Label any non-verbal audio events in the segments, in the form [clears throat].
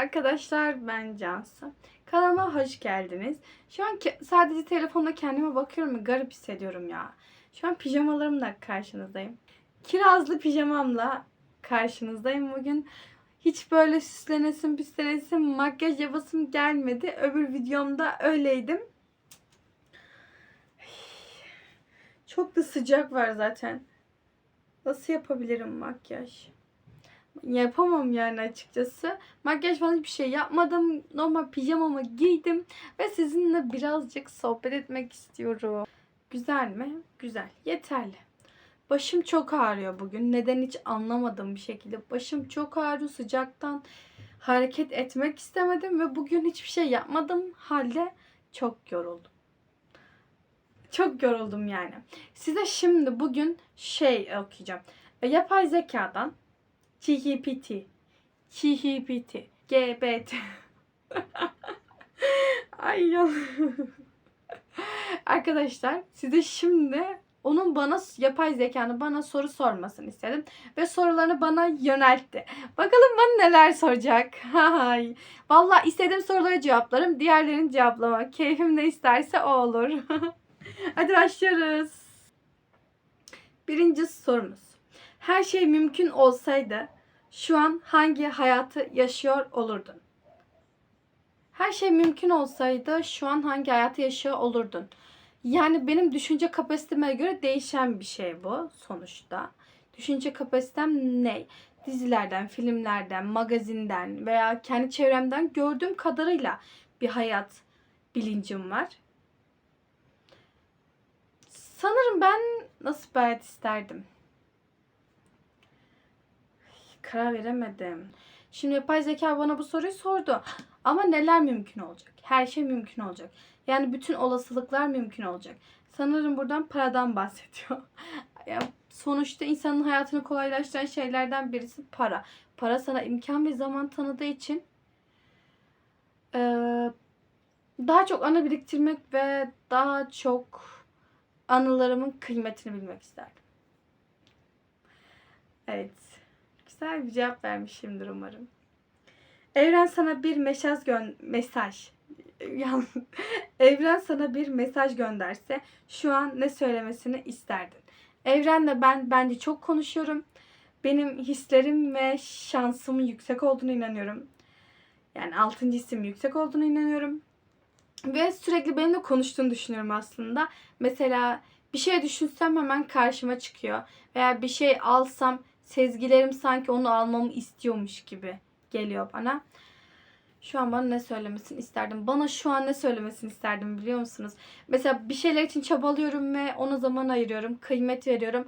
Arkadaşlar ben Cansu. Kanalıma hoş geldiniz. Şu an sadece telefonda kendime bakıyorum ve garip hissediyorum ya. Şu an pijamalarımla karşınızdayım. Kirazlı pijamamla karşınızdayım bugün. Hiç böyle süslenesim püslenesim makyaj yapasım gelmedi. Öbür videomda öyleydim. Çok da sıcak var zaten. Nasıl yapabilirim makyaj? Yapamam yani açıkçası. Makyaj falan hiçbir şey yapmadım. Normal pijamamı giydim ve sizinle birazcık sohbet etmek istiyorum. Güzel mi? Güzel. Yeterli. Başım çok ağrıyor bugün. Neden hiç anlamadığım bir şekilde. Başım çok ağrıyor sıcaktan. Hareket etmek istemedim ve bugün hiçbir şey yapmadım halde çok yoruldum. Çok yoruldum yani. Size şimdi bugün şey okuyacağım. Yapay zekadan ChatGPT, ChatGPT, GBT. Ay ya. Arkadaşlar size şimdi onun bana yapay zekanın bana soru sormasını istedim ve sorularını bana yöneltti. Bakalım bana neler soracak. [laughs] Hay. Vallahi istediğim sorulara cevaplarım. Diğerlerini cevaplama. Keyfim ne isterse o olur. [laughs] Hadi başlıyoruz. Birinci sorumuz. Her şey mümkün olsaydı şu an hangi hayatı yaşıyor olurdun? Her şey mümkün olsaydı şu an hangi hayatı yaşıyor olurdun? Yani benim düşünce kapasiteme göre değişen bir şey bu sonuçta. Düşünce kapasitem ne? Dizilerden, filmlerden, magazinden veya kendi çevremden gördüğüm kadarıyla bir hayat bilincim var. Sanırım ben nasıl bir hayat isterdim? Karar veremedim. Şimdi yapay zeka bana bu soruyu sordu. Ama neler mümkün olacak? Her şey mümkün olacak. Yani bütün olasılıklar mümkün olacak. Sanırım buradan paradan bahsediyor. [laughs] ya sonuçta insanın hayatını kolaylaştıran şeylerden birisi para. Para sana imkan ve zaman tanıdığı için eee, daha çok anı biriktirmek ve daha çok anılarımın kıymetini bilmek isterdim. Evet. Güzel bir cevap vermişimdir umarım. Evren sana bir mesaj gön mesaj. [laughs] Evren sana bir mesaj gönderse şu an ne söylemesini isterdin? Evrenle ben bence çok konuşuyorum. Benim hislerim ve şansımın yüksek olduğunu inanıyorum. Yani altıncı hissim yüksek olduğunu inanıyorum. Ve sürekli benimle konuştuğunu düşünüyorum aslında. Mesela bir şey düşünsem hemen karşıma çıkıyor. Veya bir şey alsam sezgilerim sanki onu almamı istiyormuş gibi geliyor bana. Şu an bana ne söylemesini isterdim? Bana şu an ne söylemesini isterdim biliyor musunuz? Mesela bir şeyler için çabalıyorum ve ona zaman ayırıyorum. Kıymet veriyorum.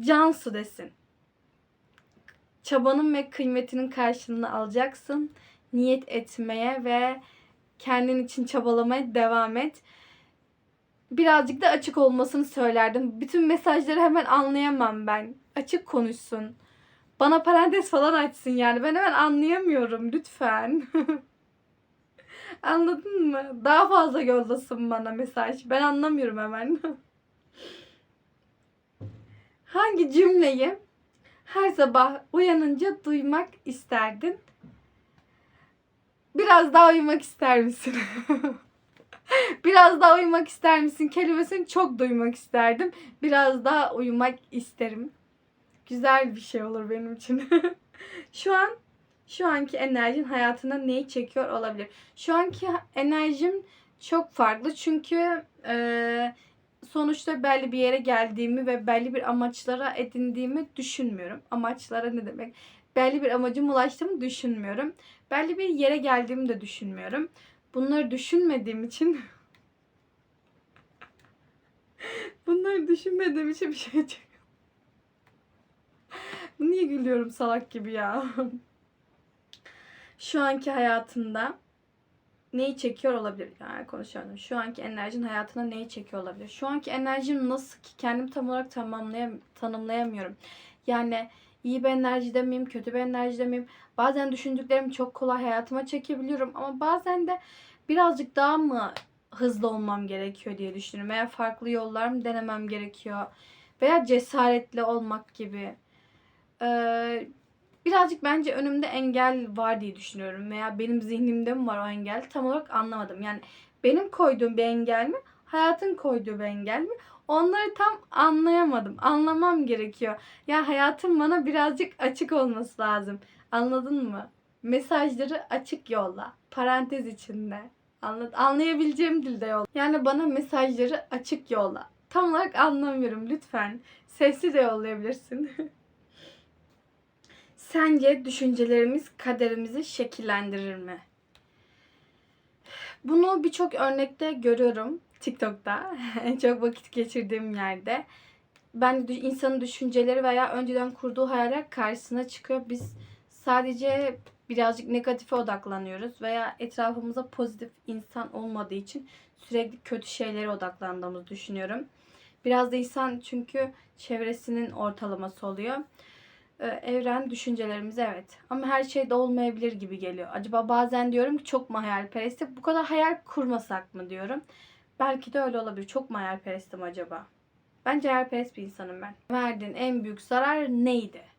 Cansu desin. Çabanın ve kıymetinin karşılığını alacaksın. Niyet etmeye ve kendin için çabalamaya devam et. Birazcık da açık olmasını söylerdim. Bütün mesajları hemen anlayamam ben. Açık konuşsun. Bana parantez falan açsın yani. Ben hemen anlayamıyorum lütfen. [laughs] Anladın mı? Daha fazla yollasın bana mesaj. Ben anlamıyorum hemen. [laughs] Hangi cümleyi her sabah uyanınca duymak isterdin? Biraz daha uyumak ister misin? [laughs] Biraz daha uyumak ister misin kelimesini çok duymak isterdim. Biraz daha uyumak isterim. Güzel bir şey olur benim için. [laughs] şu an şu anki enerjin hayatına neyi çekiyor olabilir? Şu anki enerjim çok farklı çünkü e, sonuçta belli bir yere geldiğimi ve belli bir amaçlara edindiğimi düşünmüyorum. Amaçlara ne demek? Belli bir amacıma ulaştığımı düşünmüyorum. Belli bir yere geldiğimi de düşünmüyorum. Bunları düşünmediğim için [laughs] bunları düşünmediğim için bir şey çık. Niye gülüyorum salak gibi ya? [laughs] Şu anki hayatında neyi çekiyor olabilir? Yani konuşuyorum. Şu anki enerjin hayatına neyi çekiyor olabilir? Şu anki enerjim nasıl ki kendim tam olarak tamamlayam tanımlayamıyorum. Yani iyi bir enerjide miyim, kötü bir enerjide miyim? Bazen düşündüklerimi çok kolay hayatıma çekebiliyorum ama bazen de birazcık daha mı hızlı olmam gerekiyor diye düşünüyorum. Veya farklı yollar mı denemem gerekiyor? Veya cesaretli olmak gibi. Ee, birazcık bence önümde engel var diye düşünüyorum veya benim zihnimde mi var o engel tam olarak anlamadım. Yani benim koyduğum bir engel mi, hayatın koyduğu bir engel mi? Onları tam anlayamadım. Anlamam gerekiyor. Ya hayatım bana birazcık açık olması lazım. Anladın mı? Mesajları açık yolla. Parantez içinde. Anlat anlayabileceğim dilde yolla. Yani bana mesajları açık yolla. Tam olarak anlamıyorum lütfen. Sesli de yollayabilirsin. [laughs] Sence düşüncelerimiz kaderimizi şekillendirir mi? Bunu birçok örnekte görüyorum TikTok'ta. [laughs] çok vakit geçirdiğim yerde. Ben insanın düşünceleri veya önceden kurduğu hayaller karşısına çıkıyor. Biz sadece birazcık negatife odaklanıyoruz veya etrafımıza pozitif insan olmadığı için sürekli kötü şeylere odaklandığımızı düşünüyorum. Biraz da insan çünkü çevresinin ortalaması oluyor. Ee, evren düşüncelerimiz evet. Ama her şey de olmayabilir gibi geliyor. Acaba bazen diyorum ki çok mu hayalperestim? Bu kadar hayal kurmasak mı diyorum. Belki de öyle olabilir. Çok mu hayalperestim acaba? Bence hayalperest bir insanım ben. Verdiğin en büyük zarar neydi?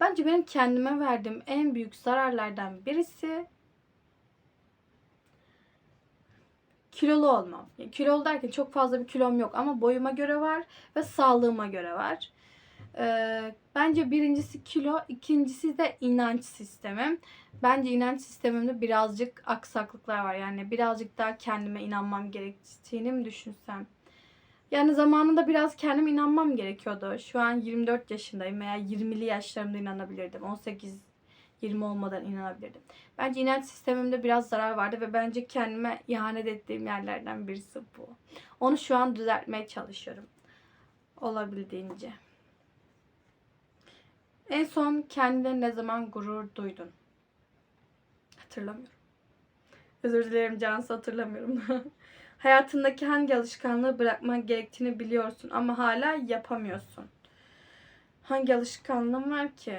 Bence benim kendime verdiğim en büyük zararlardan birisi kilolu olmam. Yani kilolu derken çok fazla bir kilom yok ama boyuma göre var ve sağlığıma göre var. Ee, bence birincisi kilo, ikincisi de inanç sistemim. Bence inanç sistemimde birazcık aksaklıklar var. Yani birazcık daha kendime inanmam gerektiğini mi düşünsem? Yani zamanında biraz kendime inanmam gerekiyordu. Şu an 24 yaşındayım veya 20'li yaşlarımda inanabilirdim. 18 20 olmadan inanabilirdim. Bence inanç sistemimde biraz zarar vardı ve bence kendime ihanet ettiğim yerlerden birisi bu. Onu şu an düzeltmeye çalışıyorum. Olabildiğince. En son kendine ne zaman gurur duydun? Hatırlamıyorum. Özür dilerim Cansu hatırlamıyorum. [laughs] Hayatındaki hangi alışkanlığı bırakman gerektiğini biliyorsun ama hala yapamıyorsun. Hangi alışkanlığım var ki?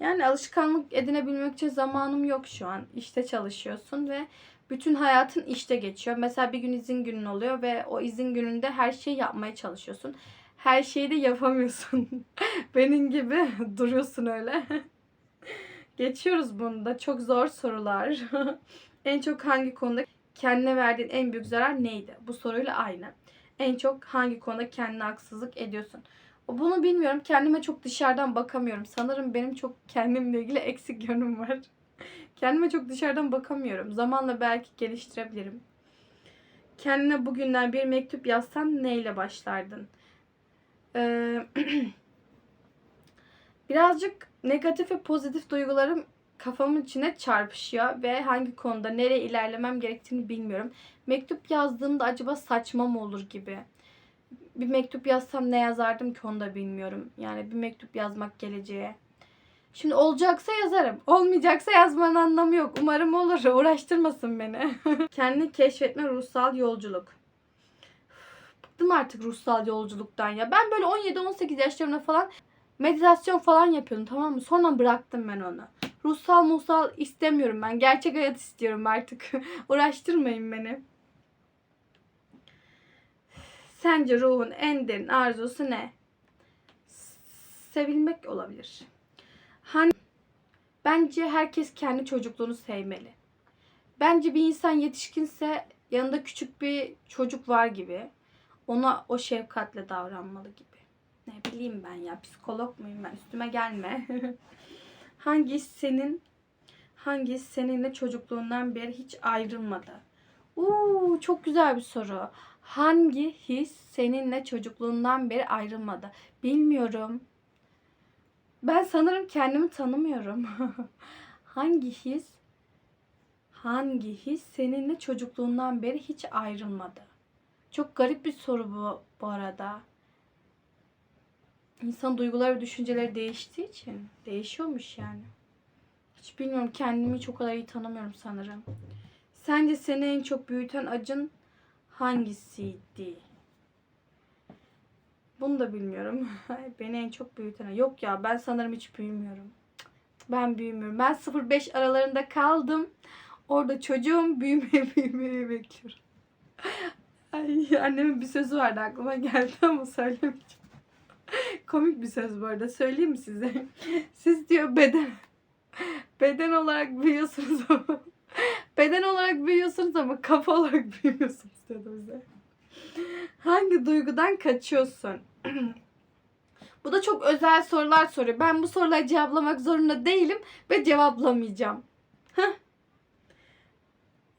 Yani alışkanlık edinebilmek için zamanım yok şu an. İşte çalışıyorsun ve bütün hayatın işte geçiyor. Mesela bir gün izin günün oluyor ve o izin gününde her şeyi yapmaya çalışıyorsun. Her şeyi de yapamıyorsun. [laughs] Benim gibi [laughs] duruyorsun öyle. [laughs] Geçiyoruz bunu da. Çok zor sorular. en çok hangi konuda kendine verdiğin en büyük zarar neydi? Bu soruyla aynı. En çok hangi konuda kendine haksızlık ediyorsun? Bunu bilmiyorum. Kendime çok dışarıdan bakamıyorum. Sanırım benim çok kendimle ilgili eksik yönüm var. [laughs] Kendime çok dışarıdan bakamıyorum. Zamanla belki geliştirebilirim. Kendine bugünden bir mektup yazsan neyle başlardın? Ee, [clears throat] birazcık negatif ve pozitif duygularım kafamın içine çarpışıyor ve hangi konuda nereye ilerlemem gerektiğini bilmiyorum. Mektup yazdığımda acaba saçma mı olur gibi. Bir mektup yazsam ne yazardım ki onu da bilmiyorum. Yani bir mektup yazmak geleceğe. Şimdi olacaksa yazarım. Olmayacaksa yazmanın anlamı yok. Umarım olur. [laughs] Uğraştırmasın beni. [laughs] Kendini keşfetme ruhsal yolculuk. Bıktım artık ruhsal yolculuktan ya. Ben böyle 17-18 yaşlarımda falan meditasyon falan yapıyordum tamam mı? Sonra bıraktım ben onu. Ruhsal muhsal istemiyorum ben. Gerçek hayat istiyorum artık. [laughs] Uğraştırmayın beni. Sence ruhun en derin arzusu ne? Sevilmek olabilir. Hani bence herkes kendi çocukluğunu sevmeli. Bence bir insan yetişkinse yanında küçük bir çocuk var gibi. Ona o şefkatle davranmalı gibi. Ne bileyim ben ya psikolog muyum ben üstüme gelme. [laughs] hangi senin hangi seninle çocukluğundan beri hiç ayrılmadı? Uuu çok güzel bir soru. Hangi his seninle çocukluğundan beri ayrılmadı? Bilmiyorum. Ben sanırım kendimi tanımıyorum. [laughs] hangi his hangi his seninle çocukluğundan beri hiç ayrılmadı? Çok garip bir soru bu bu arada. İnsan duyguları ve düşünceleri değiştiği için değişiyormuş yani. Hiç bilmiyorum kendimi çok kadar iyi tanımıyorum sanırım. Sence seni en çok büyüten acın hangisiydi? Bunu da bilmiyorum. [laughs] Beni en çok büyüten yok ya ben sanırım hiç büyümüyorum. Ben büyümüyorum. Ben 0-5 aralarında kaldım. Orada çocuğum büyümeye [laughs] büyümeye bekliyorum. Ay, annemin bir sözü vardı aklıma geldi ama söylemeyeceğim. Komik bir söz bu arada. Söyleyeyim mi size? [laughs] Siz diyor beden beden olarak büyüyorsunuz ama beden olarak büyüyorsunuz ama kafa olarak büyümüyorsunuz dedi bize. Hangi duygudan kaçıyorsun? [clears throat] bu da çok özel sorular soruyor. Ben bu soruları cevaplamak zorunda değilim ve cevaplamayacağım.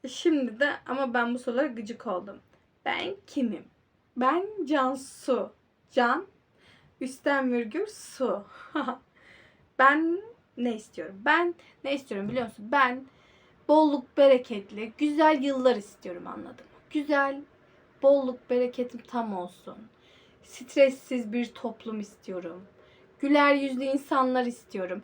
Şimdi de ama ben bu sorulara gıcık oldum. Ben kimim? Ben Cansu. Can, üstten virgül su. [laughs] ben ne istiyorum? Ben ne istiyorum biliyor musun? Ben bolluk bereketli, güzel yıllar istiyorum anladın mı? Güzel, bolluk bereketim tam olsun. Stressiz bir toplum istiyorum. Güler yüzlü insanlar istiyorum.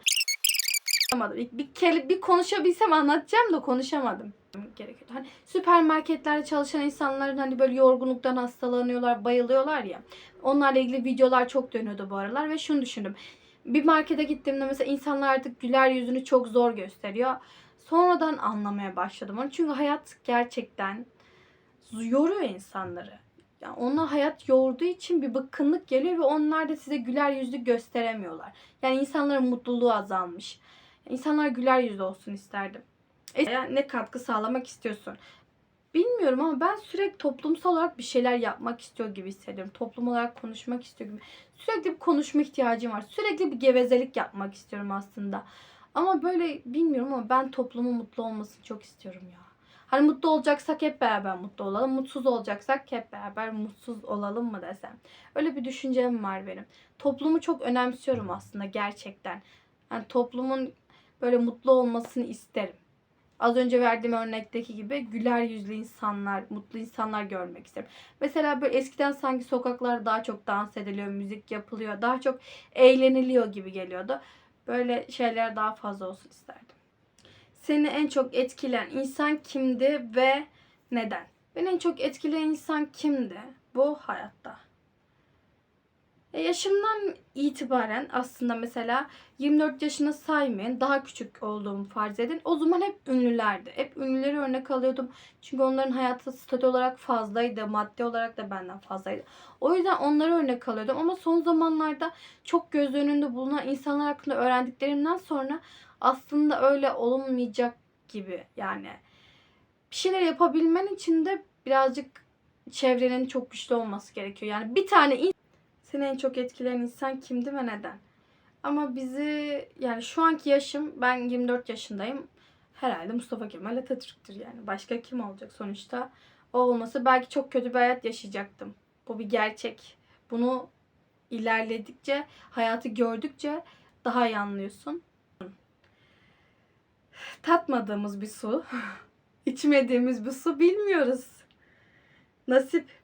Konuşamadım. Bir, bir kere bir konuşabilsem anlatacağım da konuşamadım. Gerekiyor. Hani süpermarketlerde çalışan insanların hani böyle yorgunluktan hastalanıyorlar, bayılıyorlar ya. Onlarla ilgili videolar çok dönüyordu bu aralar ve şunu düşündüm. Bir markete gittiğimde mesela insanlar artık güler yüzünü çok zor gösteriyor. Sonradan anlamaya başladım onu. Çünkü hayat gerçekten yoruyor insanları. Yani ona hayat yorduğu için bir bıkkınlık geliyor ve onlar da size güler yüzlü gösteremiyorlar. Yani insanların mutluluğu azalmış. İnsanlar güler yüzlü olsun isterdim. E, ne katkı sağlamak istiyorsun? Bilmiyorum ama ben sürekli toplumsal olarak bir şeyler yapmak istiyor gibi hissediyorum. Toplum olarak konuşmak istiyor gibi. Sürekli bir konuşma ihtiyacım var. Sürekli bir gevezelik yapmak istiyorum aslında. Ama böyle bilmiyorum ama ben toplumun mutlu olmasını çok istiyorum ya. Hani mutlu olacaksak hep beraber mutlu olalım. Mutsuz olacaksak hep beraber mutsuz olalım mı desem. Öyle bir düşüncem var benim. Toplumu çok önemsiyorum aslında gerçekten. Yani toplumun böyle mutlu olmasını isterim. Az önce verdiğim örnekteki gibi güler yüzlü insanlar, mutlu insanlar görmek isterim. Mesela böyle eskiden sanki sokaklar daha çok dans ediliyor, müzik yapılıyor, daha çok eğleniliyor gibi geliyordu. Böyle şeyler daha fazla olsun isterdim. Seni en çok etkileyen insan kimdi ve neden? Beni en çok etkileyen insan kimdi bu hayatta? E, yaşımdan itibaren aslında mesela 24 yaşına saymayın daha küçük olduğumu farz edin. O zaman hep ünlülerdi. Hep ünlüleri örnek alıyordum. Çünkü onların hayatı statü olarak fazlaydı. Maddi olarak da benden fazlaydı. O yüzden onları örnek alıyordum. Ama son zamanlarda çok göz önünde bulunan insanlar hakkında öğrendiklerimden sonra aslında öyle olunmayacak gibi. Yani bir şeyler yapabilmen için de birazcık çevrenin çok güçlü olması gerekiyor. Yani bir tane seni en çok etkileyen insan kimdi ve neden? Ama bizi yani şu anki yaşım ben 24 yaşındayım. Herhalde Mustafa Kemal Atatürk'tür yani. Başka kim olacak sonuçta? O olmasa belki çok kötü bir hayat yaşayacaktım. Bu bir gerçek. Bunu ilerledikçe, hayatı gördükçe daha iyi anlıyorsun. Tatmadığımız bir su, [laughs] içmediğimiz bir su bilmiyoruz. Nasip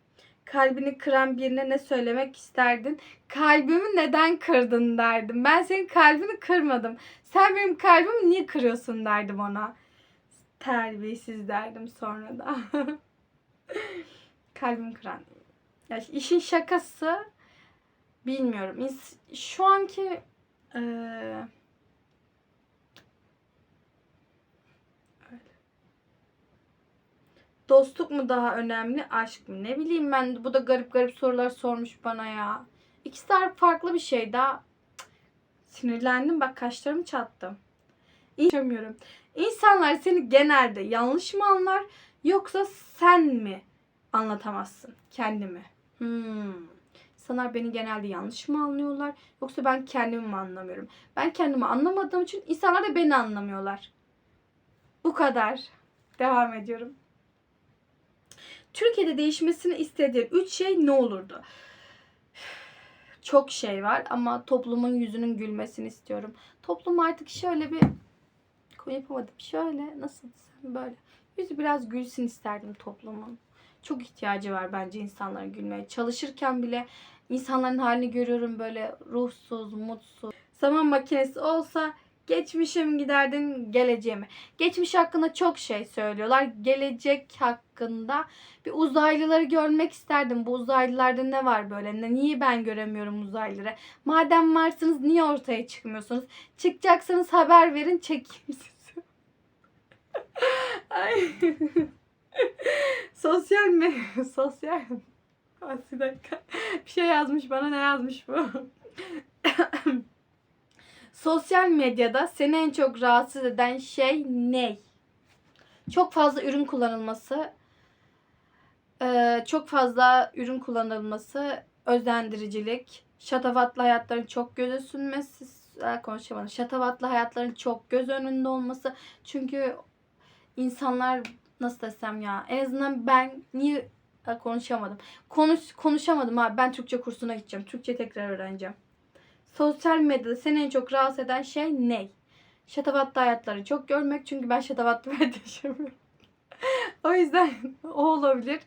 kalbini kıran birine ne söylemek isterdin? Kalbimi neden kırdın derdim. Ben senin kalbini kırmadım. Sen benim kalbimi niye kırıyorsun derdim ona. Terbiyesiz derdim sonra da. [laughs] Kalbimi kıran. Ya işin şakası bilmiyorum. Şu anki ee, Dostluk mu daha önemli, aşk mı? Ne bileyim ben bu da garip garip sorular sormuş bana ya. İkisi de farklı bir şey daha. Sinirlendim bak kaşlarımı çattım. İnanamıyorum. İnsanlar seni genelde yanlış mı anlar yoksa sen mi anlatamazsın kendimi? Hmm. İnsanlar beni genelde yanlış mı anlıyorlar yoksa ben kendimi mi anlamıyorum? Ben kendimi anlamadığım için insanlar da beni anlamıyorlar. Bu kadar. Devam ediyorum. Türkiye'de değişmesini istediğin üç şey ne olurdu? Çok şey var ama toplumun yüzünün gülmesini istiyorum. Toplum artık şöyle bir yapamadım. Şöyle nasıl desem böyle. Yüzü biraz gülsün isterdim toplumun. Çok ihtiyacı var bence insanların gülmeye. Çalışırken bile insanların halini görüyorum böyle ruhsuz, mutsuz. Zaman makinesi olsa Geçmişim giderdin geleceğime. Geçmiş hakkında çok şey söylüyorlar. Gelecek hakkında bir uzaylıları görmek isterdim. Bu uzaylılarda ne var böyle? Niye ben göremiyorum uzaylıları? Madem varsınız niye ortaya çıkmıyorsunuz? Çıkacaksanız haber verin çekeyim sizi. [laughs] Ay. Sosyal mi? Sosyal. Bir dakika. Bir şey yazmış bana ne yazmış bu? [laughs] Sosyal medyada seni en çok rahatsız eden şey ne? Çok fazla ürün kullanılması, eee, çok fazla ürün kullanılması, özendiricilik, şatafatlı hayatların çok göze sürmesi, Aa, konuşamadım. Şatafatlı hayatların çok göz önünde olması. Çünkü insanlar nasıl desem ya en azından ben niye Aa, konuşamadım. Konuş konuşamadım abi. Ben Türkçe kursuna gideceğim. Türkçe tekrar öğreneceğim. Sosyal medyada seni en çok rahatsız eden şey ne? Şatafatlı hayatları çok görmek. Çünkü ben şatafatlı bir [laughs] hayat yaşamıyorum. o yüzden o olabilir.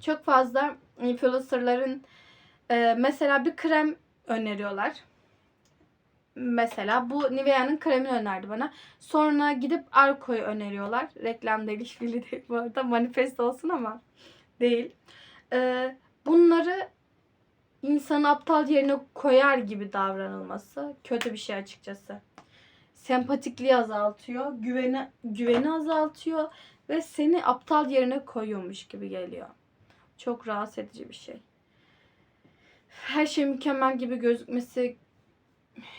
Çok fazla influencerların e, mesela bir krem öneriyorlar. Mesela bu Nivea'nın kremini önerdi bana. Sonra gidip Arko'yu öneriyorlar. Reklam değil, işbirliği değil bu arada. Manifest olsun ama değil. Ee, bunları insanı aptal yerine koyar gibi davranılması kötü bir şey açıkçası. Sempatikliği azaltıyor, güveni güveni azaltıyor ve seni aptal yerine koyuyormuş gibi geliyor. Çok rahatsız edici bir şey. Her şey mükemmel gibi gözükmesi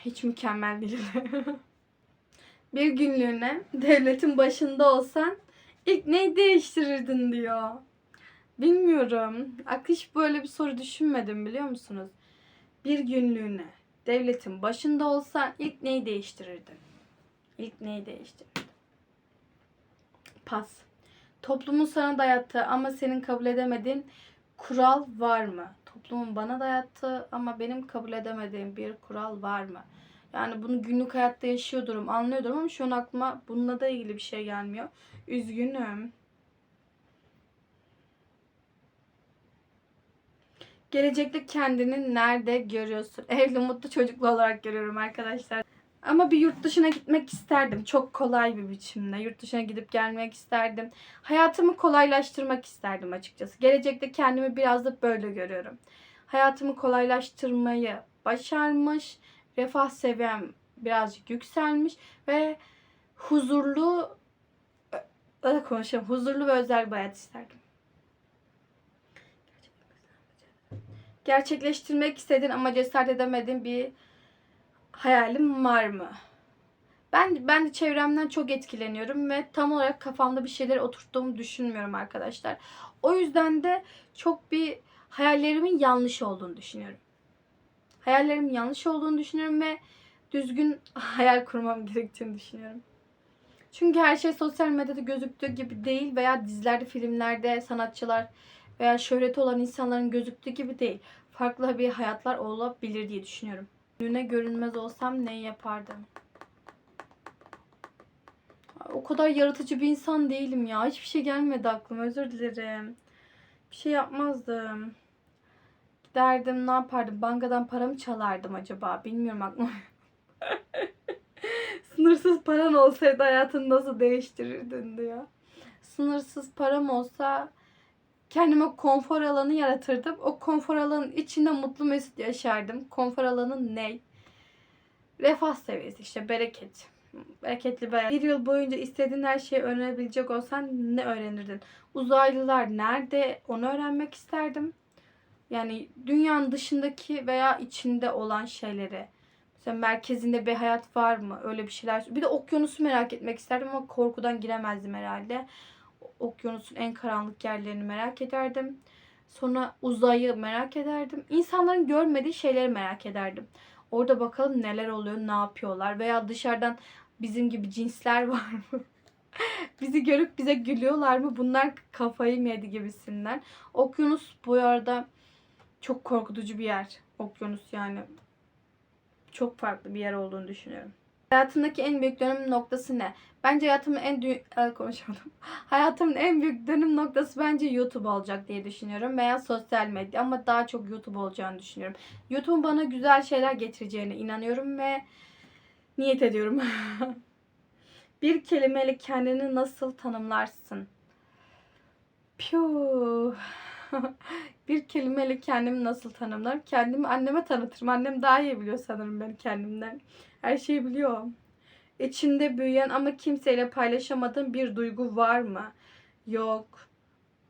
hiç mükemmel değil. [laughs] bir günlüğüne devletin başında olsan ilk neyi değiştirirdin diyor. Bilmiyorum. Hiç böyle bir soru düşünmedim biliyor musunuz? Bir günlüğüne devletin başında olsan ilk neyi değiştirirdin? İlk neyi değiştirirdin? Pas. Toplumun sana dayattığı ama senin kabul edemediğin kural var mı? Toplumun bana dayattığı ama benim kabul edemediğim bir kural var mı? Yani bunu günlük hayatta yaşıyordurum, anlıyordum ama şu an aklıma bununla da ilgili bir şey gelmiyor. Üzgünüm. Gelecekte kendini nerede görüyorsun? [laughs] Evli, mutlu, çocuklu olarak görüyorum arkadaşlar. Ama bir yurt dışına gitmek isterdim. Çok kolay bir biçimde. Yurt dışına gidip gelmek isterdim. Hayatımı kolaylaştırmak isterdim açıkçası. Gelecekte kendimi biraz da böyle görüyorum. Hayatımı kolaylaştırmayı başarmış. Refah seviyem birazcık yükselmiş ve huzurlu da konuşalım. Huzurlu ve özel bir hayat isterdim. Gerçekleştirmek istediğin ama cesaret edemediğin bir hayalim var mı? Ben ben de çevremden çok etkileniyorum ve tam olarak kafamda bir şeyler oturttuğumu düşünmüyorum arkadaşlar. O yüzden de çok bir hayallerimin yanlış olduğunu düşünüyorum. Hayallerimin yanlış olduğunu düşünüyorum ve düzgün [laughs] hayal kurmam gerektiğini düşünüyorum. Çünkü her şey sosyal medyada gözüktüğü gibi değil veya dizilerde, filmlerde sanatçılar veya şöhreti olan insanların gözüktüğü gibi değil. Farklı bir hayatlar olabilir diye düşünüyorum. Önüne görünmez olsam ne yapardım? O kadar yaratıcı bir insan değilim ya. Hiçbir şey gelmedi aklıma. Özür dilerim. Bir şey yapmazdım. Giderdim ne yapardım? Bankadan para mı çalardım acaba? Bilmiyorum aklıma. [laughs] Sınırsız paran olsaydı hayatını nasıl değiştirirdin diyor. Sınırsız param olsa kendime konfor alanı yaratırdım. O konfor alanının içinde mutlu mesut yaşardım. Konfor alanı ne? Refah seviyesi işte bereket. Bereketli hayat. Bir yıl boyunca istediğin her şeyi öğrenebilecek olsan ne öğrenirdin? Uzaylılar nerede? Onu öğrenmek isterdim. Yani dünyanın dışındaki veya içinde olan şeyleri. Mesela merkezinde bir hayat var mı? Öyle bir şeyler. Bir de okyanusu merak etmek isterdim ama korkudan giremezdim herhalde okyanusun en karanlık yerlerini merak ederdim. Sonra uzayı merak ederdim. İnsanların görmediği şeyleri merak ederdim. Orada bakalım neler oluyor, ne yapıyorlar veya dışarıdan bizim gibi cinsler [laughs] var mı? Bizi görüp bize gülüyorlar mı? Bunlar kafayı mı yedi gibisinden. Okyanus bu arada çok korkutucu bir yer. Okyanus yani çok farklı bir yer olduğunu düşünüyorum. Hayatımdaki en büyük dönüm noktası ne? Bence hayatımın en büyük konuşamadım. [laughs] Hayatımın en büyük dönüm noktası bence YouTube olacak diye düşünüyorum veya sosyal medya ama daha çok YouTube olacağını düşünüyorum. YouTube'un bana güzel şeyler getireceğine inanıyorum ve niyet ediyorum. [laughs] bir kelimeyle kendini nasıl tanımlarsın? Piu. [laughs] bir kelimeyle kendimi nasıl tanımlarım? Kendimi anneme tanıtırım. Annem daha iyi biliyor sanırım beni kendimden. Her şeyi biliyor. İçinde büyüyen ama kimseyle paylaşamadığın bir duygu var mı? Yok.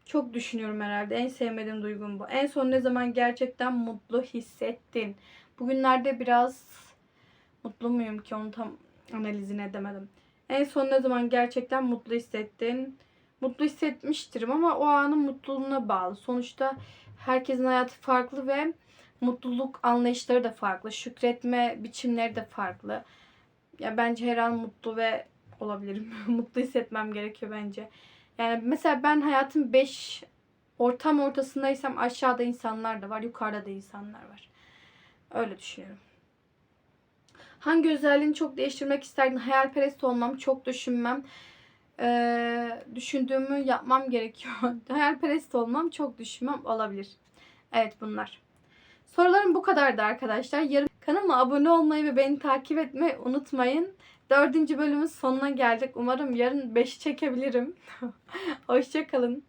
Çok düşünüyorum herhalde. En sevmediğim duygum bu. En son ne zaman gerçekten mutlu hissettin? Bugünlerde biraz Mutlu muyum ki onu tam analizini edemedim. En son ne zaman gerçekten mutlu hissettin? Mutlu hissetmiştirim ama o anın mutluluğuna bağlı. Sonuçta herkesin hayatı farklı ve mutluluk anlayışları da farklı. Şükretme biçimleri de farklı. Ya bence her an mutlu ve olabilirim. [laughs] mutlu hissetmem gerekiyor bence. Yani mesela ben hayatın 5 ortam ortasındaysam aşağıda insanlar da var, yukarıda da insanlar var. Öyle düşünüyorum. Hangi özelliğini çok değiştirmek isterdin? Hayalperest olmam, çok düşünmem. Ee, düşündüğümü yapmam gerekiyor. [laughs] Hayalperest olmam, çok düşünmem olabilir. Evet bunlar. Sorularım bu kadardı arkadaşlar. Yarın kanalıma abone olmayı ve beni takip etmeyi unutmayın. Dördüncü bölümün sonuna geldik. Umarım yarın 5'i çekebilirim. [laughs] Hoşçakalın.